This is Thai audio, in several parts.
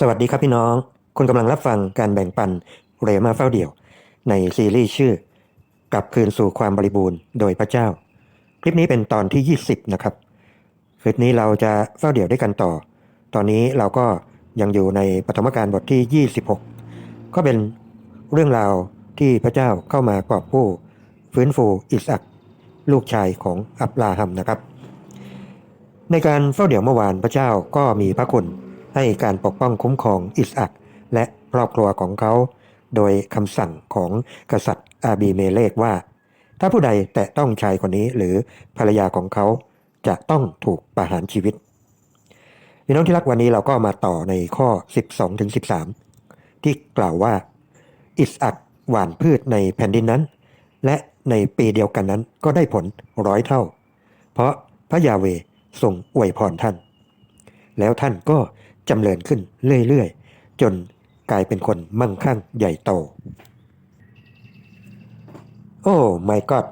สวัสดีครับพี่น้อง คุณกำลังรับฟังการแบ่งปันเรมาเฝ้าเดี่ยว ในซีรีส์ชื่อ กลับคืนสู่ความบริบูรณ์โดยพระเจ้า คลิปนี้เป็นตอนที่ 20 นะครับ คลิปนี้เราจะเฝ้าเดี่ยวด้วยกันต่อ ตอนนี้เราก็ยังอยู่ในปฐมกาลบทที่ 26 ก็เป็นเรื่องราวที่พระเจ้าเข้ามากอบกู้ฟื้นฟูอิสอักลูกชายของอับราฮัมนะครับ ในการเฝ้าเดี่ยวเมื่อวานพระเจ้าก็มีพระคุณ ให้การปกป้องคุ้มครองอิสอักและครอบครัวของเขา โดยคำสั่งของกษัตริย์อาบีเมเลกว่า ถ้าผู้ใดแตะต้องชายคนนี้หรือภรรยาของเขาจะต้องถูกประหารชีวิตพี่น้องที่รักวันนี้เราก็มาต่อในข้อ 12ถึง13 ที่กล่าวว่า อิสอักหว่านพืชในแผ่นดินนั้น และในปีเดียวกันนั้นก็ได้ผลร้อยเท่า เพราะพระยาเวทรงอวยพรท่าน แล้วท่านก็ จำเริญขึ้นเรื่อยๆ จนกลายเป็นคนมั่งคั่งใหญ่โต โอ้ my god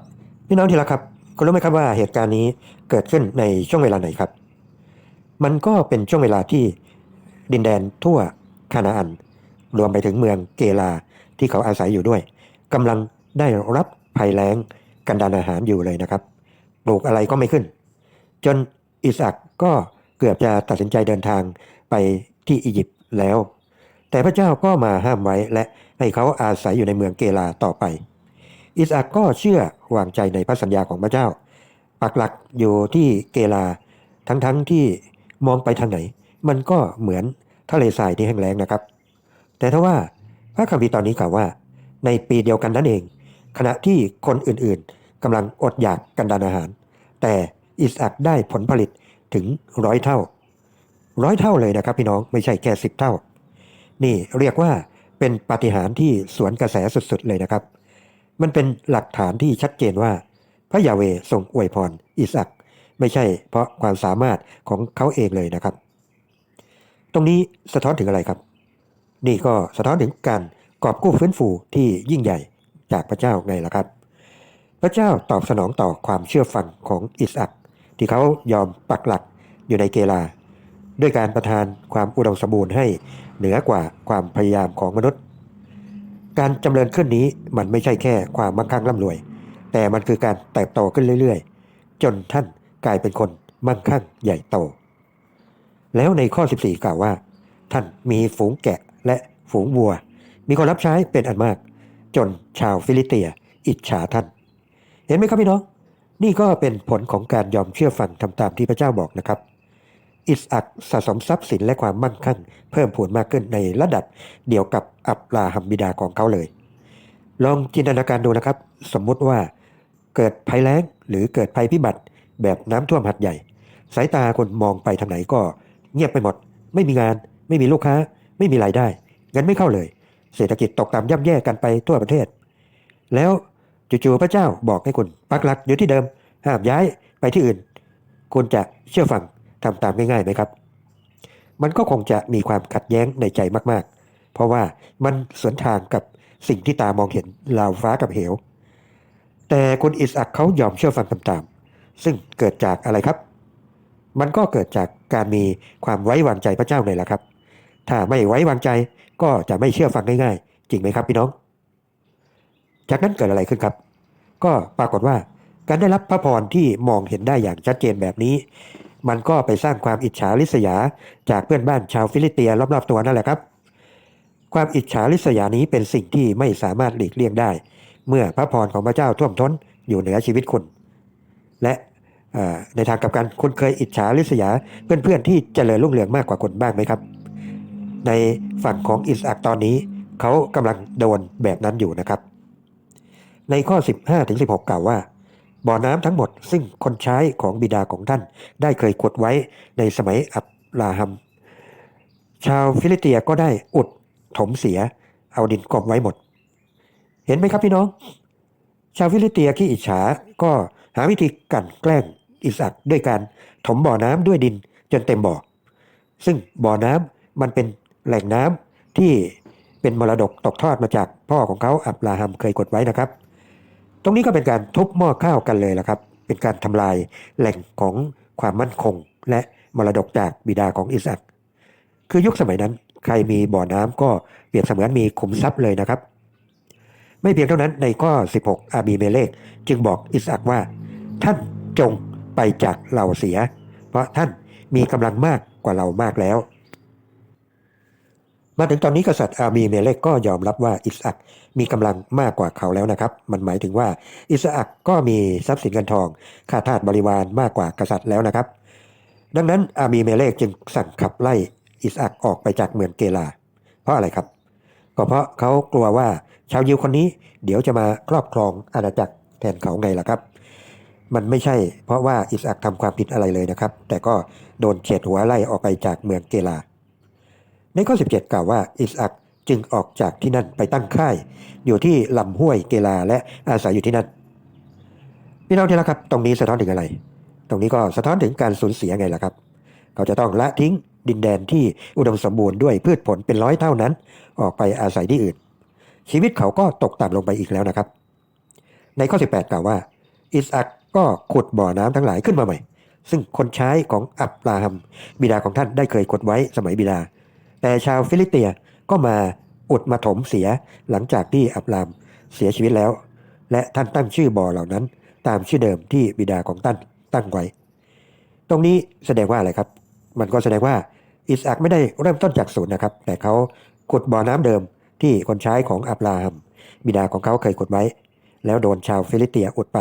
พี่น้องที่รักครับคุณรู้ไหมครับว่าเหตุการณ์นี้เกิดขึ้นในช่วงเวลาไหนครับ มันก็เป็นช่วงเวลาที่ดินแดนทั่วคานาอัน รวมไปถึงเมืองเกลาที่เขาอาศัยอยู่ด้วยกำลังได้รับภัยแล้งกันดานอาหารอยู่เลยนะครับ ปลูกอะไรก็ไม่ขึ้น จนอิสอักก็เกือบจะตัดสินใจเดินทาง ไปที่อียิปต์แล้ว แต่พระเจ้าก็มาห้ามไว้และให้เขาอาศัยอยู่ในเมืองเกลาต่อไป อิสอักก็เชื่อวางใจในพระสัญญาของพระเจ้า ปักหลักอยู่ที่เกลา ทั้งๆทที่มองไปทางไหน มันก็เหมือนทะเลทรายที่แห้งแล้งนะครับ แต่ถ้าว่าพระคัมภีร์ตอนนี้กล่าวว่า ในปีเดียวกันนั่นเอง ขณะที่คนอื่นๆกำลังอดอยากกันดานอาหาร แต่อิสอักได้ผลผลิตถึงร้อยเท่า ร้อยเท่าเลยนะครับพี่น้องไม่ใช่แค่สิบเท่า นี่เรียกว่าเป็นปาฏิหาริย์ที่สวนกระแสสุดๆเลยนะครับ มันเป็นหลักฐานที่ชัดเจนว่า พระยาเวทรงอวยพรอิสักไม่ใช่เพราะความสามารถของเขาเองเลยนะครับ ตรงนี้สะท้อนถึงอะไรครับ นี่ก็สะท้อนถึงการกอบกู้ฟื้นฟูที่ยิ่งใหญ่จากพระเจ้าไงล่ะครับ พระเจ้าตอบสนองต่อความเชื่อฟังของอิสอักที่เขายอมปักหลักอยู่ในเกลา ด้วยการประทานความอุดมสมบูรณ์ให้เหนือกว่าความพยายามของมนุษย์ การจำเริญขึ้นนี้มันไม่ใช่แค่ความมั่งคั่งร่ำรวย แต่มันคือการเติบโตขึ้นเรื่อยๆ จนท่านกลายเป็นคนมั่งคั่งใหญ่โต แล้วในข้อ 14 กล่าวว่า ท่านมีฝูงแกะและฝูงวัว มีคนรับใช้เป็นอันมาก จนชาวฟิลิเตียอิจฉาท่าน เห็นไหมครับพี่น้อง นี่ก็เป็นผลของการยอมเชื่อฟังทำตามที่พระเจ้าบอกนะครับ อิสอักสะสมทรัพย์สินและความมั่งคั่ง เพิ่มพูนมากขึ้นในระดับเดียวกับอับราฮัมบิดาของเขาเลย ลองจินตนาการดูนะครับ สมมุติว่าเกิดภัยแล้งหรือเกิดภัยพิบัติแบบน้ำท่วมหัดใหญ่ สายตาคนมองไปทางไหนก็เงียบไปหมด ไม่มีงาน ไม่มีลูกค้า ไม่มีรายได้เงินไม่เข้าเลย เศรษฐกิจตกต่ำย่ำแย่กันไปทั่วประเทศ แล้วจู่ๆพระเจ้าบอกให้คุณปักหลักอยู่ที่เดิมห้ามย้ายไปที่อื่น คุณจะเชื่อฟัง ทำตามง่ายๆไหมครับ มันก็คงจะมีความขัดแย้งในใจมากๆ เพราะว่ามันสวนทางกับสิ่งที่ตามองเห็นราวฟ้ากับเหว แต่คุณอิสอักเขายอมเชื่อฟังตามๆซึ่งเกิดจากอะไรครับ มันก็เกิดจากการมีความไว้วางใจพระเจ้าเลยละครับ ถ้าไม่ไว้วางใจก็จะไม่เชื่อฟังง่ายๆ จริงไหมครับพี่น้อง จากนั้นเกิดอะไรขึ้นครับ ก็ปรากฏว่าการได้รับพระพรที่มองเห็นได้อย่างชัดเจนแบบนี้ มันก็ไปสร้างความอิจฉาริษยา จากเพื่อนบ้านชาวฟิลิเตียรอบๆตัวนั่นแหละครับ ความอิจฉาริษยานี้เป็นสิ่งที่ไม่สามารถหลีกเลี่ยงได้ เมื่อพระพรของพระเจ้าท่วมท้นอยู่เหนือชีวิตคุณ และในทางกลับกันคุณเคยอิจฉาริษยาเพื่อนๆที่เจริญรุ่งเรืองมากกว่าคุณบ้างไหมครับ ในฝั่งของอิสอักตอนนี้เขากำลังโดนแบบนั้นอยู่นะครับ ในข้อ 15ถึง16 กล่าวว่า บ่อน้ำทั้งหมด ซึ่งคนใช้ของบิดาของท่าน ได้เคยขุดไว้ในสมัยอับราฮัม ชาวฟิลิเตียก็ได้อุดถมเสีย เอาดินกบไว้หมด เห็นไหมครับพี่น้อง ชาวฟิลิเตียขี้อิจฉาก็หาวิธีกันแกล้งอิสอักด้วยการถมบ่อน้ำด้วยดินจนเต็มบ่อ ซึ่งบ่อน้ำมันเป็นแหล่งน้ำที่เป็นมรดกตกทอดมาจากพ่อของเขาอับราฮัมเคยกดไว้นะครับ ตรงนี้ก็เป็นการทุบหม้อข้าวกันเลยละครับ เป็นการทำลายแหล่งของความมั่นคง และมรดกจากบิดาของอิสอักคือยุคสมัยนั้น ใครมีบ่อน้ำก็เปรียบเสมือนมีขุมทรัพย์เลยนะครับ ไม่เพียงเท่านั้นในข้อ 16 อาบีเมเลกจึงบอกอิสอักว่า ท่านจงไปจากเราเสีย เพราะท่านมีกำลังมากกว่าเรามากแล้ว มาถึงตอนนี้กษัตริย์อาบีเมเลกก็ยอมรับว่าอิสอักมีกำลังมากกว่าเขาแล้วนะครับ มันหมายถึงว่าอิสอักก็มีทรัพย์สินเงินทองข้าทาสบริวารมากกว่ากษัตริย์แล้วนะครับ ดังนั้นอาบีเมเลกจึงสั่งขับไล่อิสอักออกไปจากเมืองเกลา เพราะอะไรครับ ก็เพราะเขากลัวว่าชาวยิวคนนี้เดี๋ยวจะมาครอบครองอาณาจักรแทนเขาไงล่ะครับ มันไม่ใช่เพราะว่าอิสอักทำความผิดอะไรเลยนะครับ แต่ก็โดนเฉดหัวไล่ออกไปจากเมืองเกลา ในข้อ 17 กล่าวว่าอิสอักจึงออกจากที่นั่นไปตั้งค่าย อยู่ที่ลำห้วยเกลาและอาศัยอยู่ที่นั่นพี่น้องที่รักครับ ตรงนี้สะท้อนถึงอะไร ตรงนี้ก็สะท้อนถึงการสูญเสียไงล่ะครับ เขาจะต้องละทิ้งดินแดนที่อุดมสมบูรณ์ด้วยพืชผลเป็นร้อยเท่านั้น ออกไปอาศัยที่อื่น ชีวิตเขาก็ตกต่ำลงไปอีกแล้วนะครับ ในข้อ 18 กล่าวว่า อิสอักก็ขุดบ่อน้ำทั้งหลายขึ้นมาใหม่ ซึ่งคนใช้ของอับราฮัมบิดาของท่านได้เคยขุดไว้สมัยบิดา แต่ชาวฟิลิเตียก็มาอุดมาถมเสียหลังจากที่อับรามเสียชีวิตแล้ว และท่านตั้งชื่อบ่อเหล่านั้น ตามชื่อเดิมที่บิดาของท่านตั้งไว้ ตรงนี้แสดงว่าอะไรครับ มันก็แสดงว่าอิสอักไม่ได้เริ่มต้นจากศูนย์นะครับ แต่เขาขุดบ่อน้ำเดิมที่คนใช้ของอับราฮัม บิดาของเขาเคยขุดไว้ แล้วโดนชาวฟิลิเตียอุดไป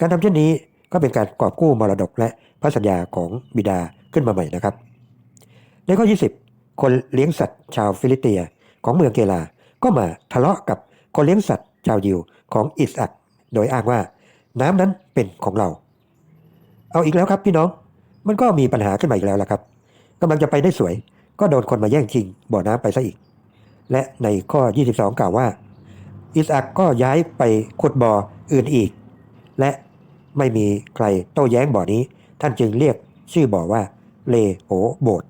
การทำเช่นนี้ก็เป็นการกอบกู้มรดกและพระสัญญาของบิดาขึ้นมาใหม่นะครับ ในข้อ 20 คนเลี้ยงสัตว์ชาวฟิลิเตียของเมืองเกลา ก็มาทะเลาะกับคนเลี้ยงสัตว์ชาวยิวของอิสอักโดยอ้างว่าน้ำนั้นเป็นของเรา เอาอีกแล้วครับพี่น้อง มันก็มีปัญหาขึ้นมาอีกแล้วละครับกำลังจะไปได้สวย ก็โดนคนมาแย่งชิงบ่อน้ำไปซะอีก และในข้อ 22 กล่าวว่า อิสอักก็ย้ายไปขุดบ่ออื่นอีก และไม่มีใครโต้แย้งบ่อนี้ ท่านจึงเรียกชื่อบ่อว่าเลโหโบด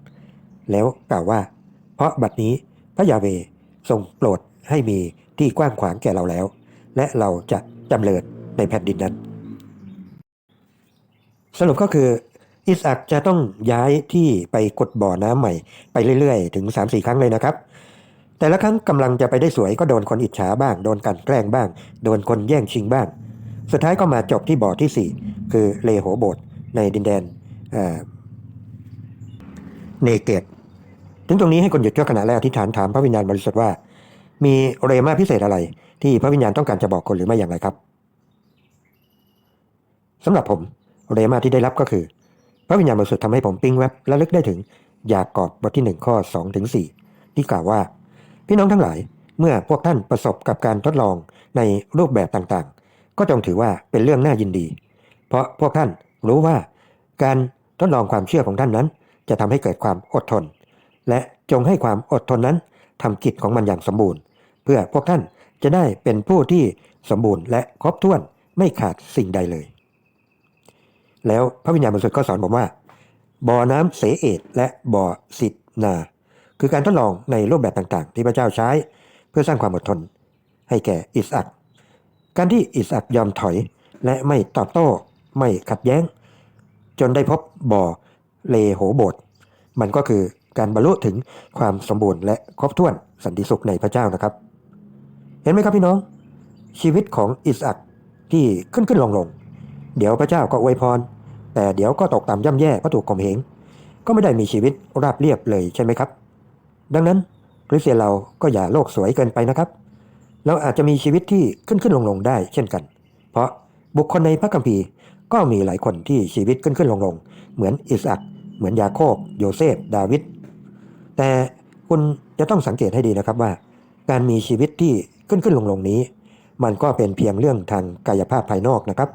แล้วกล่าวว่า เพราะบัดนี้พระยาเวทรงโปรดให้มีที่กว้างขวางแก่เราแล้ว และเราจะจำเริญในแผ่นดินนั้น สรุปก็คืออิสอักจะต้องย้ายที่ไปกดบ่อน้ำใหม่ไปเรื่อยๆ ถึง 3-4 ครั้งเลยนะครับ แต่ละครั้งกำลังจะไปได้สวยก็โดนคนอิจฉาบ้าง โดนกันแกล้งบ้าง โดนคนแย่งชิงบ้าง สุดท้ายก็มาจบที่บ่อที่ 4 คือเลโหโบดในดินแดนเนเกต ถึงตรงนี้ให้คนหยุดชั่วขณะและอธิษฐานถามพระวิญญาณบริสุทธิ์ว่า มีเรมาพิเศษอะไร ที่พระวิญญาณต้องการจะบอกคนหรือไม่อย่างไรครับสำหรับผมเรมาที่ได้รับก็คือ พระวิญญาณบริสุทธิ์ทำให้ผมปิ้งแวบและลึกได้ถึงยากอบบทที่1ข้อ2ถึง4ที่กล่าวว่า พี่น้องทั้งหลายเมื่อพวกท่านประสบกับการทดลองในรูปแบบต่างๆ ก็จงถือว่าเป็นเรื่องน่ายินดี เพราะพวกท่านรู้ว่าการทดลองความเชื่อของท่านนั้น จะทำให้เกิดความอดทน และจงให้ความอดทนนั้นทำกิจของมันอย่างสมบูรณ์ เพื่อพวกท่านจะได้เป็นผู้ที่สมบูรณ์และครบถ้วนไม่ขาดสิ่งใดเลย แล้วพระวิญญาณบริสุทธิ์ก็สอนผมว่า บ่อน้ำเสเอดและบ่อสิทนา คือการทดลองในรูปแบบต่างๆ ที่พระเจ้าใช้ เพื่อสร้างความอดทน ให้แก่อิสอักการที่อิสอักยอมถอยและไม่ตอบโต้ ไม่ขัดแย้ง จนได้พบบ่อเลโหโบดมันก็คือ การบรรลุถึงความสมบูรณ์และครบถ้วนสันติสุขในพระเจ้านะครับ เห็นไหมครับพี่น้อง ชีวิตของอิสอักที่ขึ้นขึ้นลงลงเดี๋ยวพระเจ้าก็อวยพร แต่เดี๋ยวก็ตกต่ำย่ำแย่เพราะถูกข่มเหงก็ไม่ได้มีชีวิตราบเรียบเลยใช่ไหมครับ ดังนั้นคริสเตียนเราก็อย่าโลกสวยเกินไปนะครับ เราอาจจะมีชีวิตที่ขึ้นขึ้นลงลงได้เช่นกัน เพราะบุคคลในพระคัมภีร์ก็มีหลายคนที่ชีวิตขึ้นขึ้นลงลงเหมือนอิสอักเหมือนยาโคบโยเซฟ ดาวิด แต่คุณจะต้องสังเกตให้ดีนะครับว่า การมีชีวิตที่ขึ้นขึ้นลงลงนี้ มันก็เป็นเพียงเรื่องทางกายภาพภายนอกนะครับ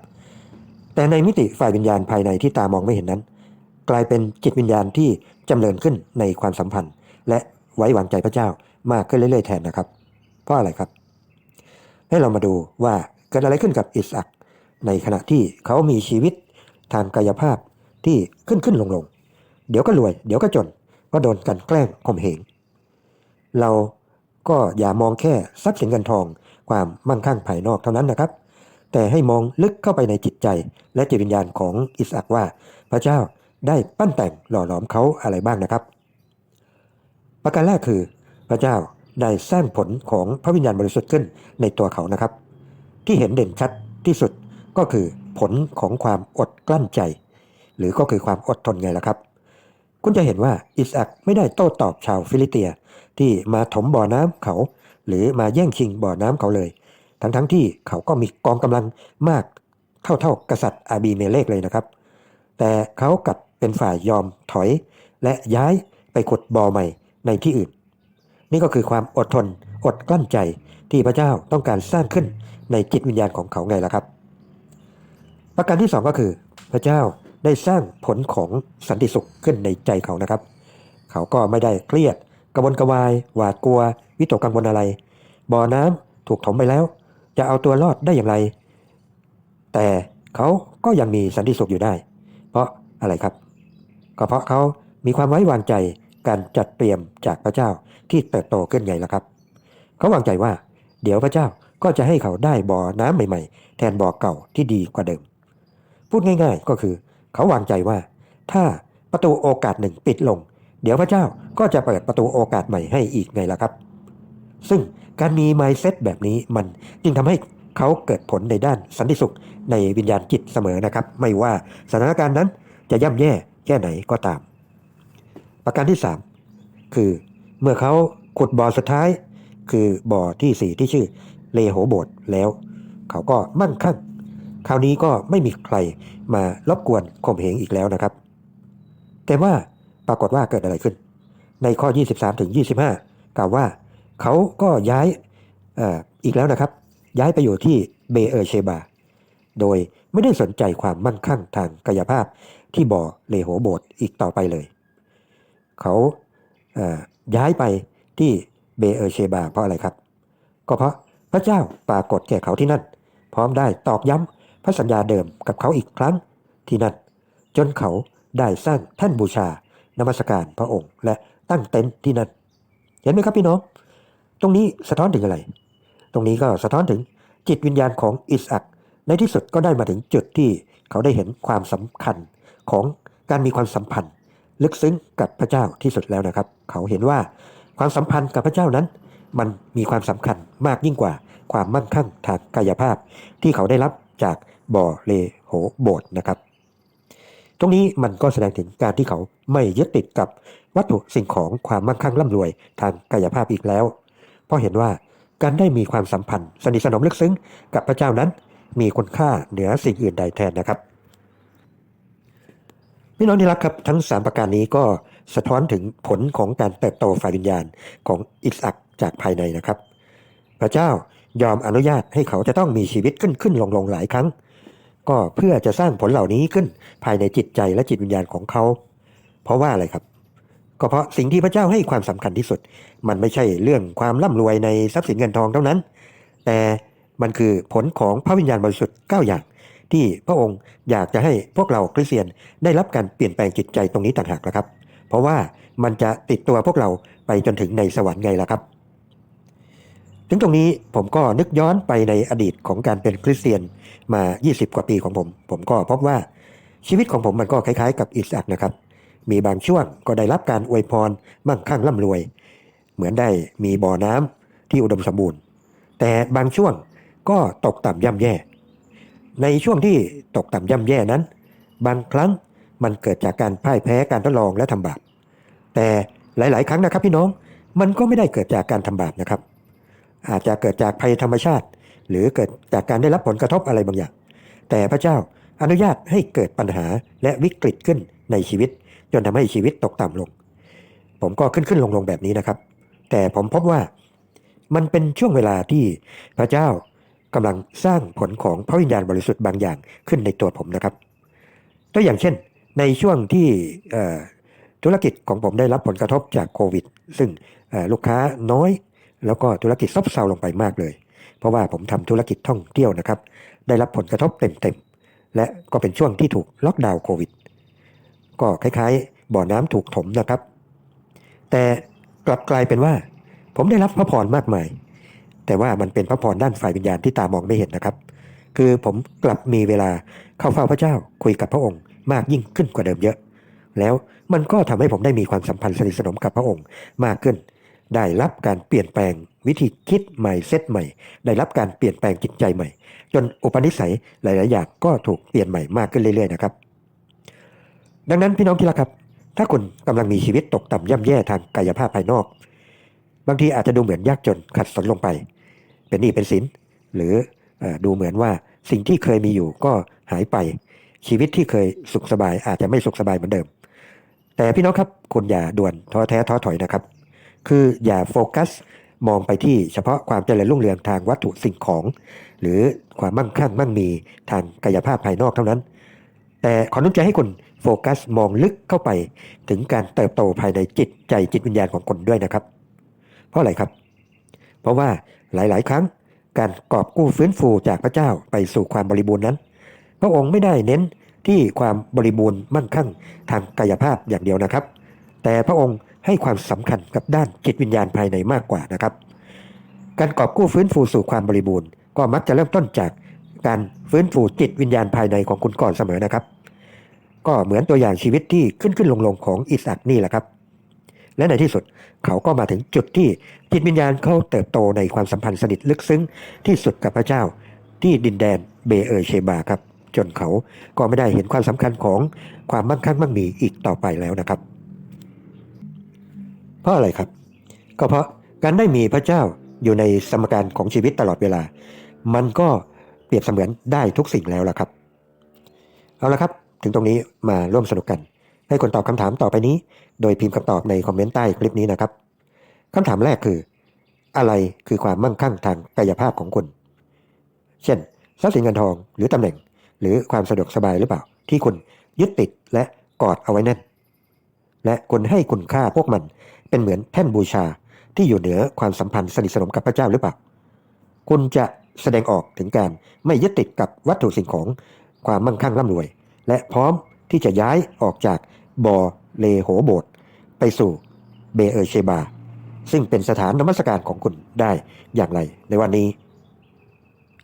แต่ในมิติฝ่ายวิญญาณภายในที่ตามองไม่เห็นนั้น กลายเป็นจิตวิญญาณที่จำเริญขึ้นในความสัมพันธ์ และไว้วางใจพระเจ้ามากขึ้นเรื่อยๆแทนนะครับ เพราะอะไรครับ ให้เรามาดูว่าเกิดอะไรขึ้นกับอิสอักในขณะที่เขามีชีวิตทางกายภาพที่ขึ้นขึ้นลงลงเดี๋ยวก็รวย เดี๋ยวก็จน ก็โดนกันแกล้งข่มเหง เราก็อย่ามองแค่ทรัพย์สินเงินทองความมั่งคั่งภายนอกเท่านั้นนะครับ แต่ให้มองลึกเข้าไปในจิตใจ และจิตวิญญาณของอิสอักว่า พระเจ้าได้ปั้นแต่งหล่อหลอมเขาอะไรบ้างนะครับ ประการแรกคือพระเจ้าได้สร้างผลของพระวิญญาณบริสุทธิ์ขึ้นในตัวเขานะครับ ที่เห็นเด่นชัดที่สุดก็คือผลของความอดกลั้นใจ หรือก็คือความอดทนไงล่ะครับ คุณจะเห็นว่าอิสอักไม่ได้โต้ตอบชาวฟิลิเตีย ที่มาถมบ่อน้ำเขา หรือมาแย่งชิงบ่อน้ำเขาเลย ทั้งๆทที่เขาก็มีกองกำลังมากเท่าๆกษัตริย์อาบีเมเลกเลยนะครับ แต่เขากลับเป็นฝ่ายยอมถอย และย้ายไปขุดบ่อใหม่ในที่อื่น นี่ก็คือความอดทนอดกลั้นใจที่พระเจ้าต้องการสร้างขึ้นในจิตวิญญาณของเขาไงล่ะครับ ประการที่สองก็คือ พระเจ้า ได้สร้างผลของสันติสุขขึ้นในใจเขานะครับ เขาก็ไม่ได้เครียดกระวนกระวาย หวาดกลัว วิตกกังวลอะไร บ่อน้ำถูกถมไปแล้ว จะเอาตัวรอดได้อย่างไร แต่เขาก็ยังมีสันติสุขอยู่ได้ เพราะอะไรครับ ก็เพราะเขามีความไว้วางใจการจัดเตรียมจากพระเจ้าที่เติบโตขึ้นไงล่ะครับ เขาวางใจว่า เดี๋ยวพระเจ้าก็จะให้เขาได้บ่อน้ำใหม่ ๆ แทนบ่อเก่าที่ดีกว่าเดิม พูดง่าย ๆ ก็คือ เขาวางใจว่า ถ้าประตูโอกาสหนึ่งปิดลง เดี๋ยวพระเจ้าก็จะเปิดประตูโอกาสใหม่ให้อีกไงล่ะครับ ซึ่งการมี mindset แบบนี้มันจึงทำให้เขาเกิดผลในด้านสันติสุขในวิญญาณจิตเสมอนะครับ ไม่ว่าสถานการณ์นั้นจะย่ำแย่แค่ไหนก็ตาม ประการที่ 3 คือเมื่อเขาขุดบ่อสุดท้าย คือบ่อที่สี่ที่ชื่อเลโหโบดแล้ว เขาก็มั่งคั่ง คราวนี้ก็ไม่มีใครมารบกวนข่มเหงอีกแล้วนะครับ แต่ว่าปรากฏว่าเกิดอะไรขึ้น ในข้อ 23ถึง25 กล่าวว่าเขาก็ย้ายออีกแล้วนะครับ ย้ายไปอยู่ที่เบเออร์เชบา โดยไม่ได้สนใจความมั่งคั่งทางกายภาพที่บ่อเลโหโบดอีกต่อไปเลย เขาย้ายไปที่เบเออร์เชบาเพราะอะไรครับ ก็เพราะพระเจ้าปรากฏแก่เขาที่นั่น พร้อมได้ตอกย้ำ พระสัญญาเดิมกับเขาอีกครั้งที่นั่นจนเขาได้สร้างแท่นบูชานมัสการพระองค์ และตั้งเต็นท์ที่นั่น เห็นไหมครับพี่น้อง ตรงนี้สะท้อนถึงอะไร ตรงนี้ก็สะท้อนถึงจิตวิญญาณของอิสอักในที่สุดก็ได้มาถึงจุดที่เขาได้เห็นความสำคัญของการมีความสัมพันธ์ ลึกซึ้งกับพระเจ้าที่สุดแล้วนะครับ เขาเห็นว่าความสัมพันธ์กับพระเจ้านั้น มันมีความสำคัญมากยิ่งกว่าความมั่งคั่งทางกายภาพ ที่เขาได้รับ จากบ่อเลโหโบดนะครับ ตรงนี้มันก็แสดงถึงการที่เขาไม่ยึดติดกับวัตถุสิ่งของความมั่งคั่งร่ำรวยทางกายภาพอีกแล้ว เพราะเห็นว่าการได้มีความสัมพันธ์ สนิทสนมลึกซึ้งกับพระเจ้านั้น มีคุณค่าเหนือสิ่งอื่นใดแทนนะครับพี่น้องที่รักครับทั้ง 3 ประการนี้ก็สะท้อนถึงผลของการเติบโตฝ่ายวิญญาณของอิสอักจากภายในนะครับ พระเจ้า ยอมอนุญาตให้เขาจะต้องมีชีวิตขึ้นขึ้นลงลงหลายครั้ง ก็เพื่อจะสร้างผลเหล่านี้ขึ้นภายในจิตใจและจิตวิญญาณของเขา เพราะว่าอะไรครับ ก็เพราะสิ่งที่พระเจ้าให้ความสำคัญที่สุด มันไม่ใช่เรื่องความร่ำรวยในทรัพย์สินเงินทองเท่านั้น แต่มันคือผลของพระวิญญาณบริสุทธิ์9อย่าง ที่พระองค์อยากจะให้พวกเราคริสเตียนได้รับการเปลี่ยนแปลงจิตใจตรงนี้ต่างหากนะครับ เพราะว่ามันจะติดตัวพวกเราไปจนถึงในสวรรค์ไงล่ะครับ ถึงตรงนี้ผมก็นึกย้อนไปในอดีตของการเป็นคริสเตียนมา 20 กว่าปีของผม ผมก็พบว่าชีวิตของผมมันก็คล้ายๆ กับอิสอักนะครับ มีบางช่วงก็ได้รับการอวยพรมั่งคั่งร่ำรวย เหมือนได้มีบ่อน้ำที่อุดมสมบูรณ์ แต่บางช่วงก็ตกต่ำย่ำแย่ ในช่วงที่ตกต่ำย่ำแย่นั้น บางครั้งมันเกิดจากการพ่ายแพ้การทดลองและทำบาปแต่หลาย ๆ ครั้งนะครับพี่น้องมันก็ไม่ได้เกิดจากการทำบาปนะครับ อาจจะเกิดจากภัยธรรมชาติ หรือเกิดจากการได้รับผลกระทบอะไรบางอย่าง แต่พระเจ้าอนุญาตให้เกิดปัญหาและวิกฤตขึ้นในชีวิต จนทำให้ชีวิตตกต่ำลง ผมก็ขึ้นขึ้นลงลงแบบนี้นะครับ แต่ผมพบว่ามันเป็นช่วงเวลาที่พระเจ้ากำลังสร้างผลของพระวิญญาณบริสุทธิ์บางอย่างขึ้นในตัวผมนะครับ ตัวอย่างเช่น ในช่วงที่ธุรกิจของผมได้รับผลกระทบจากโควิด ซึ่งลูกค้าน้อย แล้วก็ธุรกิจซบเซาลงไปมากเลย เพราะว่าผมทำธุรกิจท่องเที่ยวนะครับ ได้รับผลกระทบเต็มๆ และก็เป็นช่วงที่ถูกล็อกดาวน์โควิด ก็คล้ายๆ บ่อน้ำถูกถมนะครับ แต่กลับกลายเป็นว่า ผมได้รับพระพรมากมาย แต่ว่ามันเป็นพระพรด้านฝ่ายวิญญาณที่ตามองไม่เห็นนะครับ คือผมกลับมีเวลาเข้าเฝ้าพระเจ้าคุยกับพระองค์ มากยิ่งขึ้นกว่าเดิมเยอะ แล้วมันก็ทำให้ผมได้มีความสัมพันธ์สนิทสนมกับพระองค์มากขึ้น ได้รับการเปลี่ยนแปลงวิธีคิดใหม่เซตใหม่ ได้รับการเปลี่ยนแปลงจิตใจใหม่ จนอุปนิสัยหลาย ๆ อย่างก็ถูกเปลี่ยนใหม่มากขึ้นเรื่อย ๆ นะครับ ดังนั้นพี่น้องที่รักครับ ถ้าคุณกำลังมีชีวิตตกต่ำย่ำแย่ทางกายภาพภายนอก บางทีอาจจะดูเหมือนยากจนขัดสนลงไป เป็นหนี้เป็นสินหรืออดูเหมือนว่าสิ่งที่เคยมีอยู่ก็หายไป ชีวิตที่เคยสุขสบายอาจจะไม่สุขสบายเหมือนเดิม แต่พี่น้องครับคุณอย่าด่วนท้อแท้ท้อถอยนะครับ คืออย่าโฟกัสมองไปที่เฉพาะความเจริญรุ่งเรืองทางวัตถุสิ่งของ หรือความมั่งคั่งมั่งมีทางกายภาพภายนอกเท่านั้น แต่ขอนุนใจให้คุณโฟกัสมองลึกเข้าไปถึงการเติบโตภายในจิตใจจิตวิญญาณของคนด้วยนะครับ เพราะอะไรครับ เพราะว่าหลาย ๆ ครั้งการกอบกู้ฟื้นฟูจากพระเจ้าไปสู่ความบริบูรณ์นั้น พระองค์ไม่ได้เน้นที่ความบริบูรณ์มั่งคั่งทางกายภาพอย่างเดียวนะครับ แต่พระองค์ ให้ความสำคัญกับด้านจิตวิญญาณภายในมากกว่านะครับ การกอบกู้ฟื้นฟูสู่ความบริบูรณ์ ก็มักจะเริ่มต้นจากการฟื้นฟูจิตวิญญาณภายในของคุณก่อนเสมอนะครับ ก็เหมือนตัวอย่างชีวิตที่ขึ้นขึ้นลงลงของอิสอักนี่แหละครับ และในที่สุดเขาก็มาถึงจุดที่จิตวิญญาณเขาเติบโตในความสัมพันธ์สนิทลึกซึ้งที่สุดกับพระเจ้าที่ดินแดนเบเออร์เชบาครับ จนเขาก็ไม่ได้เห็นความสำคัญของความมั่งคั่งมั่งมีอีกต่อไปแล้วนะครับ เพราะอะไรครับ ก็เพราะการได้มีพระเจ้าอยู่ในสมการของชีวิตตลอดเวลา มันก็เปรียบเสมือนได้ทุกสิ่งแล้วล่ะครับ เอาละครับ ถึงตรงนี้มาร่วมสนุกกัน ให้คนตอบคำถามต่อไปนี้ โดยพิมพ์คำตอบในคอมเมนต์ใต้คลิปนี้นะครับคำถามแรกคือ อะไรคือความมั่งคั่งทางกายภาพของคุณ เช่นทรัพย์สินเงินทองหรือตำแหน่ง หรือความสะดวกสบายหรือเปล่า ที่คุณยึดติดและกอดเอาไว้แน่น และคุณให้คุณค่าพวกมัน เป็นเหมือนแท่นบูชาที่อยู่เหนือความสัมพันธ์สนิทสนมกับพระเจ้าหรือเปล่า คุณจะแสดงออกถึงการไม่ยึดติดกับวัตถุสิ่งของความมั่งคั่งร่ำรวย และพร้อมที่จะย้ายออกจากบอเลโหโบสถ์ไปสู่เบเอเชบา ซึ่งเป็นสถานนมัสการของคุณได้อย่างไรในวันนี้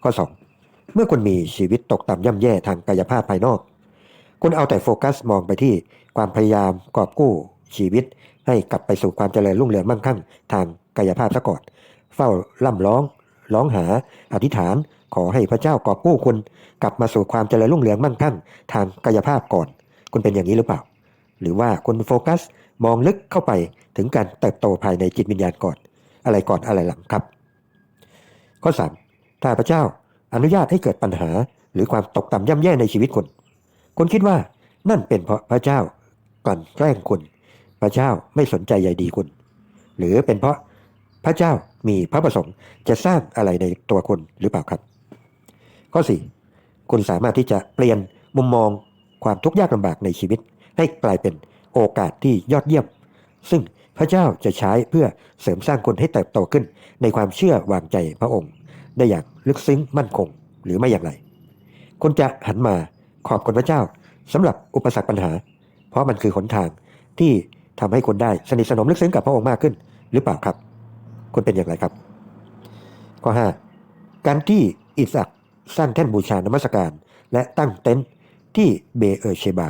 ข้อ 2 เมื่อคุณมีชีวิตตกต่ำย่ำแย่ทางกายภาพภายนอก คุณเอาแต่โฟกัสมองไปที่ความพยายามกอบกู้ ชีวิต ให้กลับไปสู่ความเจริญรุ่งเรืองมั่งคั่ง ทางกายภาพซะก่อน เฝ้าล่ำร้อง ร้องหา อธิษฐาน ขอให้พระเจ้ากอบกู้คุณ กลับมาสู่ความเจริญรุ่งเรืองมั่งคั่ง ทางกายภาพก่อน คุณเป็นอย่างนี้หรือเปล่า หรือว่าคุณโฟกัสมองลึกเข้าไปถึงการเติบโตภายในจิตวิญญาณก่อน อะไรก่อนอะไรหลังครับ ข้อ3ถ้าพระเจ้าอนุญาตให้เกิดปัญหา หรือความตกต่ำย่ำแย่ในชีวิตคุณ คุณคิดว่านั่นเป็นเพราะพระเจ้ากลั่นแกล้งคุณ พระเจ้าไม่สนใจใยดีคุณ หรือเป็นเพราะพระเจ้ามีพระประสงค์จะสร้างอะไรในตัวคุณหรือเปล่าครับ ข้อ 4 คุณสามารถที่จะเปลี่ยนมุมมองความทุกข์ยากลำบากในชีวิต ให้กลายเป็นโอกาสที่ยอดเยี่ยม ซึ่งพระเจ้าจะใช้เพื่อเสริมสร้างคนให้เติบโตขึ้น ในความเชื่อวางใจพระองค์ ได้อย่างลึกซึ้งมั่นคงหรือไม่อย่างไร คุณจะหันมาขอบคุณพระเจ้าสำหรับอุปสรรคปัญหา เพราะมันคือหนทางที่ ทำให้คุณได้สนิทสนมลึกซึ้งกับพระองค์มากขึ้น หรือเปล่าครับคุณเป็นอย่างไรครับ ข้อ 5 การที่อิสักสร้างแท่นบูชานมัสการ และตั้งเต็นท์ที่เบเอเชบา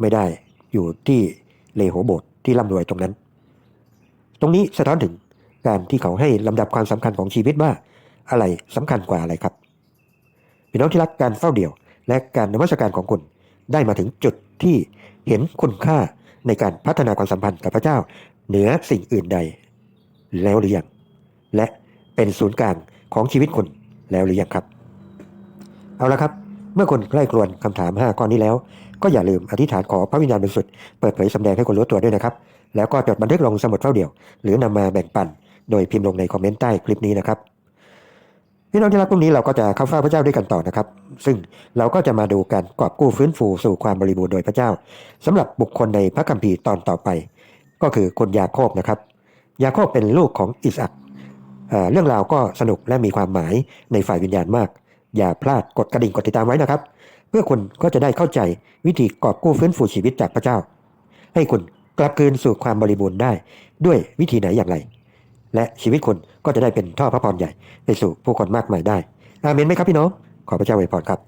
ไม่ได้อยู่ที่เลโหโบสถ์ที่ร่ำรวยตรงนั้น ตรงนี้สะท้อนถึงการที่เขาให้ลำดับความสำคัญของชีวิตว่าอะไรสำคัญกว่าอะไรครับพี่น้องที่รักการเฝ้าเดี่ยว และการนมัสการของคุณได้มาถึงจุดที่เห็นคุณค่า ในการพัฒนาความสัมพันธ์กับพระเจ้า เหนือสิ่งอื่นใด แล้วหรือยังและเป็นศูนย์กลางของชีวิตคุณแล้วหรือยังครับ เอาละครับ เมื่อคุณใกล้ครวนคำถาม 5 ข้อนี้แล้ว ก็อย่าลืมอธิษฐานขอพระวิญญาณบริสุทธิ์เปิดเผยสำแดงให้คนรู้ตัวด้วยนะครับ แล้วก็จดบันทึกลงสมุดเฝ้าเดี่ยว หรือนำมาแบ่งปัน โดยพิมพ์ลงในคอมเมนต์ใต้คลิปนี้นะครับ พี่น้องที่รักพรุ่งนี้เราก็จะเข้าเฝ้าพระเจ้าด้วยกันต่อนะครับ ซึ่งเราก็จะมาดูการกอบกู้ฟื้นฟูสู่ความบริบูรณ์โดยพระเจ้าสำหรับบุคคลในพระคัมภีร์ตอนต่อไป ก็คือคนยาโคบนะครับ ยาโคบเป็นลูกของอิสอักเเรื่องราวก็สนุกและมีความหมายในฝ่ายวิญญาณมาก อย่าพลาดกดกระดิ่งกดติดตามไว้นะครับ เพื่อคุณก็จะได้เข้าใจวิธีกอบกู้ฟื้นฟูชีวิตจากพระเจ้า ให้คุณกลับคืนสู่ความบริบูรณ์ได้ด้วยวิธีไหนอย่างไร และชีวิตคุณ ก็จะได้เป็นท่อพระพรใหญ่ไปสู่ผู้คนมากมายได้อาเมนไหมครับพี่น้องขอพระเจ้าอวยพรครับ